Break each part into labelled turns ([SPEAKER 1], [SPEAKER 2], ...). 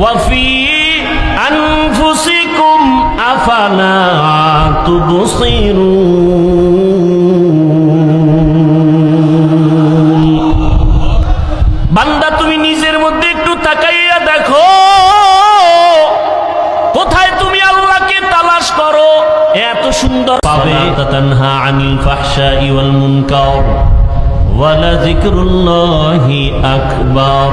[SPEAKER 1] ওয়াফি আনফুসিকুম আফালা তুবসিরুন। বান্দা, তুমি নিজের মধ্যে একটু তাকাইয়া দেখো। কোথায় তুমি আল্লাহকে তালাশ করো? এত সুন্দর পাবে তানহা আনিল ফাহশা ওয়াল মুনকার। ওয়ালা যিকরুল্লাহি আকবার।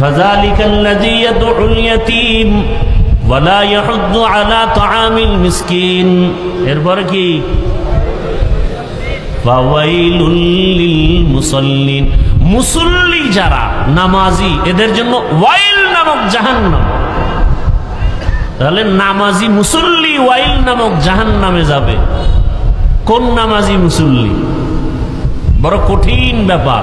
[SPEAKER 1] فذلك الذي يدعو اليتيم ولا يحض على طعام المسكين এরপরে কি ফাওয়াইলুল লিল মুসাল্লিন মুসল্লি যারা নামাজি এদের জন্য ওয়াইল নামক জাহান্নাম তাহলে নামাজি মুসল্লি ওয়াইল নামক জাহান্নামে যাবে কোন নামাজি মুসল্লি বড় কঠিন ব্যাপার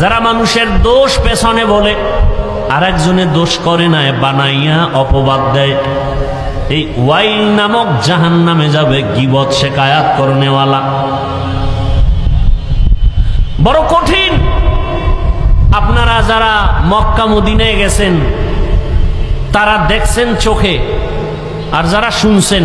[SPEAKER 1] যারা মানুষের দোষ পেছনে বলে আর একজনে দোষ করে না বানাইয়া অপবাদ দেয়। এই ওয়াইল নামক জাহান নামে যাবে গিবত শেকায়াত করনেওয়ালা। বড় কঠিন। আপনারা যারা মক্কা মদিনায় গেছেন, তারা দেখছেন চোখে, আর যারা শুনছেন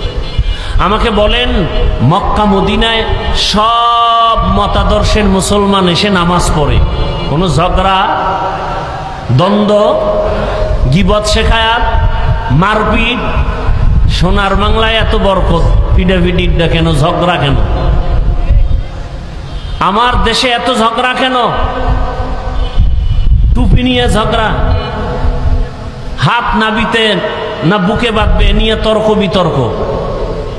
[SPEAKER 1] আমাকে বলেন, মক্কা, মদিনায় সব মতাদর্শের মুসলমান এসে নামাজ পড়ে। কোনো ঝগড়া, দ্বন্দ্ব, গিবত শেখায়াত মারপিট, সোনার বাংলায় এত বরকত পিডাপিডিডা কেন, ঝগড়া কেন? আমার দেশে এত ঝগড়া কেন? টুপি নিয়ে ঝগড়া, হাত নাবিতে না বুকে বাঁধবে নিয়ে তর্ক বিতর্ক।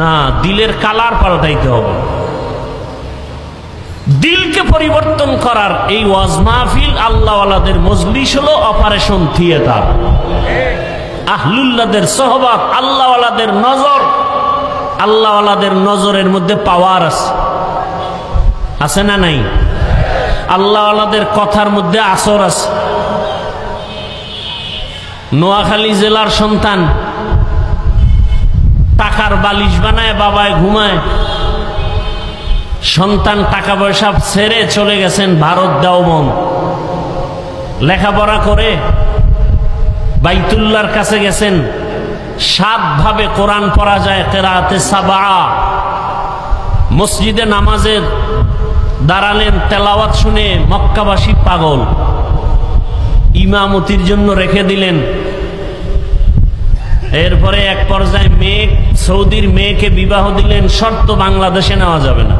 [SPEAKER 1] না, দিলের কালার পাল্টাইতে হবে। দিলকে পরিবর্তন করার এই ওয়াজ মাহফিল আল্লাহওয়ালাদের মজলিস হলো অপারেশন থিয়েটার। আহলুল্লাদের সহবাদ আল্লাহওয়ালাদের নজর। আল্লাহওয়ালাদের নজরের মধ্যে পাওয়ার আছে। আছে না নাই? আল্লাহওয়ালাদের কথার মধ্যে আসর আছে। নোয়াখালী জেলার সন্তান টাকার বালিশ বানায়, বাবায় ঘুমায়। সন্তান টাকা পয়সা ছেড়ে চলে গেছেন ভারত দেওবন লেখাপড়া করে বাইতুল্লার কাছে গেছেন। সাত ভাবে কোরআন পড়া যায়, কেরাতে সাবা। মসজিদে নামাজের দাঁড়ালেন, তেলাওয়াত শুনে মক্কাবাসী পাগল। ইমামতির জন্য রেখে দিলেন। এরপরে এক পর্যায়ে মেয়ে সৌদির মেয়েকে বিবাহ দিলেন, শর্ত বাংলাদেশে নেওয়া যাবে না।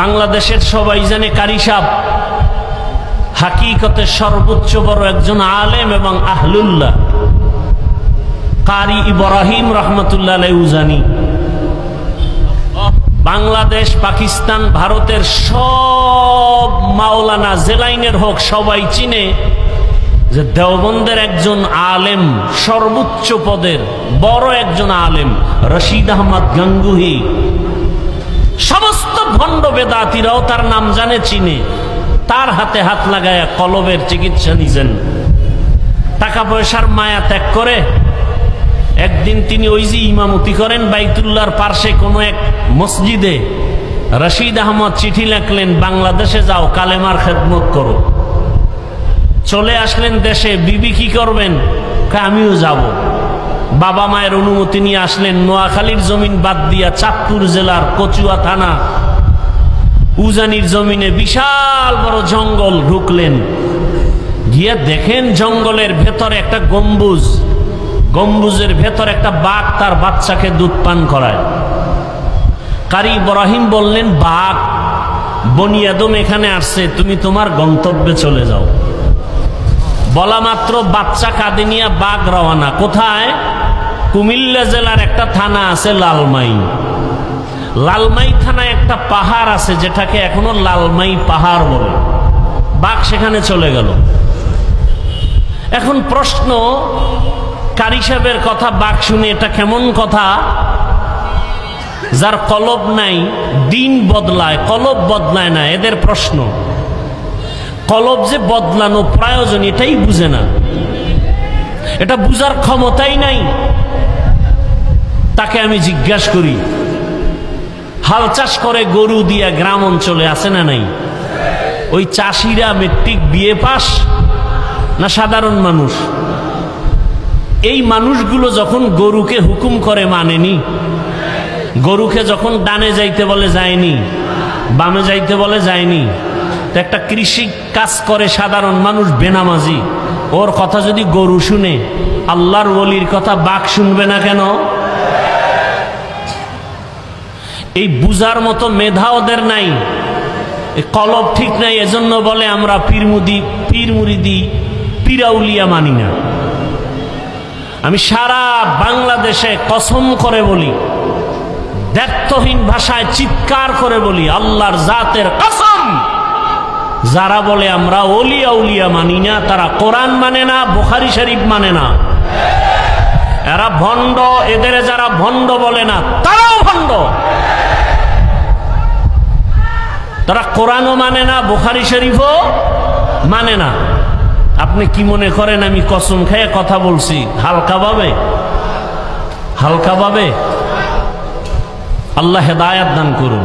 [SPEAKER 1] বাংলাদেশের সবাই জানে কারিসাব হাকিকতে সর্বোচ্চ বড় একজন আলেম এবং আহলুল্লাহ। কারি ইব্রাহিম রহমতুল্লাহ উজানি বাংলাদেশ, পাকিস্তান, ভারতের সব মাওলানা, জেলাইনের হোক সবাই চিনে। যে দেওবন্দের একজন আলেম, সর্বোচ্চ পদের, বড় একজন আলেম, রশিদ আহমদ গঙ্গুহি। সমস্ত ভণ্ড বেদাতিরাও তার নাম জানে, চিনে। তার হাতে হাত লাগায় কলবের চিকিৎসা নিছেন। টাকা পয়সার মায়া ত্যাগ করে একদিন তিনি ওই যে ইমামতি করেন বাইতুল্লার পার্শ্বে কোনো এক মসজিদে। রশিদ আহমদ চিঠি লেখলেন, বাংলাদেশে যাও, কালেমার খেদমত করো। চলে আসলেন দেশে, বিবি কি করবেন? আমিও যাব। বাবা মায়ের অনুমতি নিয়ে আসলেন, নোয়াখালীর জমিন বাদ দিয়া চাঁদপুর জেলার কচুয়া থানা। উজানির জমিনে বিশাল বড় জঙ্গল ঢুকলেন। গিয়ে দেখেন জঙ্গলের ভেতরে একটা গম্বুজ। গম্বুজের ভেতর একটা বাঘ তার বাচ্চাকে দুধ পান করায়। কারি ইব্রাহিম বললেন, বাঘ বনিয়াদম এখানে আসছে, তুমি তোমার গন্তব্যে চলে যাও। বলা মাত্র বাচ্চা কাঁদে নিয়ে বাঘ রওয়ানা কোথায়? কুমিল্লা জেলার একটা থানা আছে লালমাই। লালমাই থানায় একটা পাহাড় আছে যেটাকে এখনও লালমাই পাহাড় বলে। বাঘ সেখানে চলে গেল। এখন প্রশ্ন, কারি সাহেবের কথা বাঘ শুনে এটা কেমন কথা? যার কলব নাই, দিন বদলায়, কলব বদলায় না, এদের প্রশ্ন। কলব যে বদলানো প্রয়োজন, এটাই বুঝে না। এটা বুঝার ক্ষমতাই নাই। তাকে আমি জিজ্ঞাসা করি, হাল চাষ করে গরু দিয়া গ্রাম অঞ্চলে আছে না নাই? ওই চাষিরা মেট্রিক বিয়ে পাস না সাধারণ মানুষ? এই মানুষগুলো যখন গরুকে হুকুম করে মানেনি, গরুকে যখন ডানে যাইতে বলে যায়নি, বামে যাইতে বলে যায়নি, তো একটা কৃষি কাজ করে সাধারণ মানুষ বেনামাজি। ওর কথা যদি গরু শুনে, আল্লাহর ওলির কথা বাঘ শুনবে না কেন? এই বুজার মতো মেধা ওদের নাই। কলব ঠিক নাই, এজন্য বলে আমরা পীরমুদি পীর মুরিদি পীরাউলিয়া মানি না। আমি সারা বাংলাদেশে কসম করে বলি দ্ব্যর্থহীন ভাষায় চিৎকার করে বলি, আল্লাহর জাতের কসম যারা বলে আমরা অলিয়া উলিয়া মানি না, তারা কোরআন মানে না, বুখারি শরীফ মানে না। এরা ভণ্ড, এদের যারা ভণ্ড বলে না, তারাও ভণ্ড। তারা কোরআনও মানে না, বুখারি শরীফও মানে না। আপনি কি মনে করেন আমি কসম খেয়ে কথা বলছি? হালকা ভাবে? হালকা ভাবে? আল্লাহ হেদায়াত দান করুন।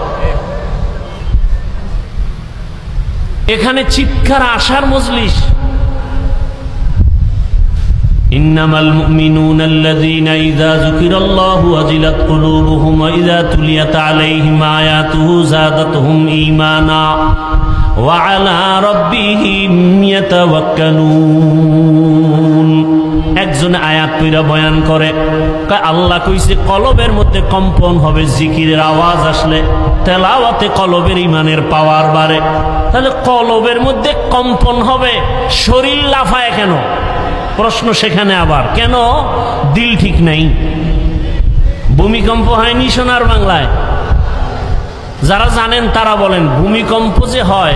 [SPEAKER 1] এখানে চিৎকার আসার মজলিস إنما المؤمنون الذين إذا ذكر الله وجلت قلوبهم وإذا تليت عليهم آياته زادتهم إيمانا وعلى ربهم يتوكلون একজন আয়াত পইরা বয়ান করে কয় আল্লাহ কইছে কলবের মধ্যে কম্পন হবে জিকিরের আওয়াজ আসলে তেলাওয়াতে কলবের ইমানের পাওয়ার বাড়ে। তাহলে কলবের মধ্যে কম্পন হবে, শরীর লাফায় কেন? প্রশ্ন সেখানে আবার, কেন? দিল ঠিক নাই। ভূমিকম্প হয়নি সোনার বাংলায়। যারা জানেন তারা বলেন, ভূমিকম্প যে হয়।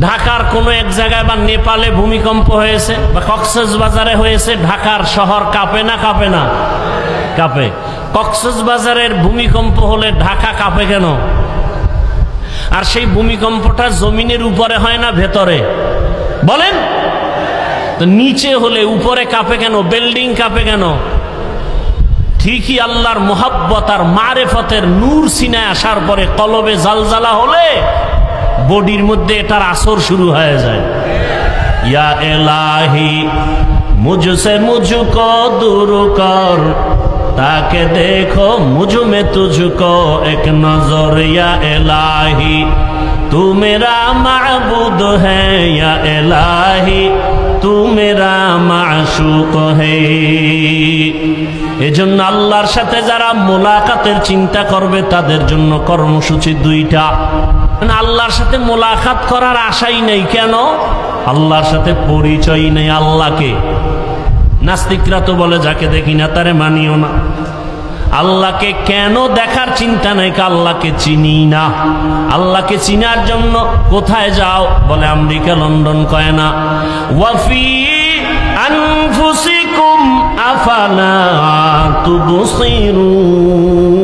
[SPEAKER 1] ঢাকার কোনো এক জায়গায় বা নেপালে ভূমিকম্প হয়েছে, বা কক্সেস বাজারে হয়েছে, ঢাকার শহর কাঁপে না কাঁপে না? কাঁপে। কক্সেস বাজারের ভূমিকম্প হলে ঢাকা কাঁপে কেন? আর সেই ভূমিকম্পটা জমিনের উপরে হয় না ভেতরে? বলেন? তো নিচে হলে উপরে কাঁপে কেন? বিল্ডিং কাঁপে কেন? ঠিকই আল্লাহর মোহাব্বত আর মারেফতের নূর সিনায় আসার পরে কলবে জালজালা হলে বডির মধ্যে এটার আসর শুরু হয়ে যায়। ইয়া এলাহি, মুঝসে মুঝকো দূর কর তাকে দেখো মুজুমে তুঝকো এক নজর এলাহি। তুমেরা মাবুদ হ্যাঁ এলাহি। তুমেরা মাসুক মাশুক হে এজন্য আল্লাহর সাথে যারা মোলাকাতের চিন্তা করবে, তাদের জন্য কর্মসূচি দুইটা। মানে আল্লাহর সাথে মোলাকাত করার আশাই নেই কেন? আল্লাহর সাথে পরিচয় নেই আল্লাহকে। নাস্তিকরা তো বলে, যাকে দেখি না, তারে মানিও না। আল্লাহকে কেন দেখার চিন্তা নাই আল্লাহকে চিনি না। আল্লাহকে চিনার জন্য কোথায় যাও? বলে, আমেরিকা, লন্ডন কয় না। ওয়াফি আনফুসিকুম আফালা তুবসিরুন।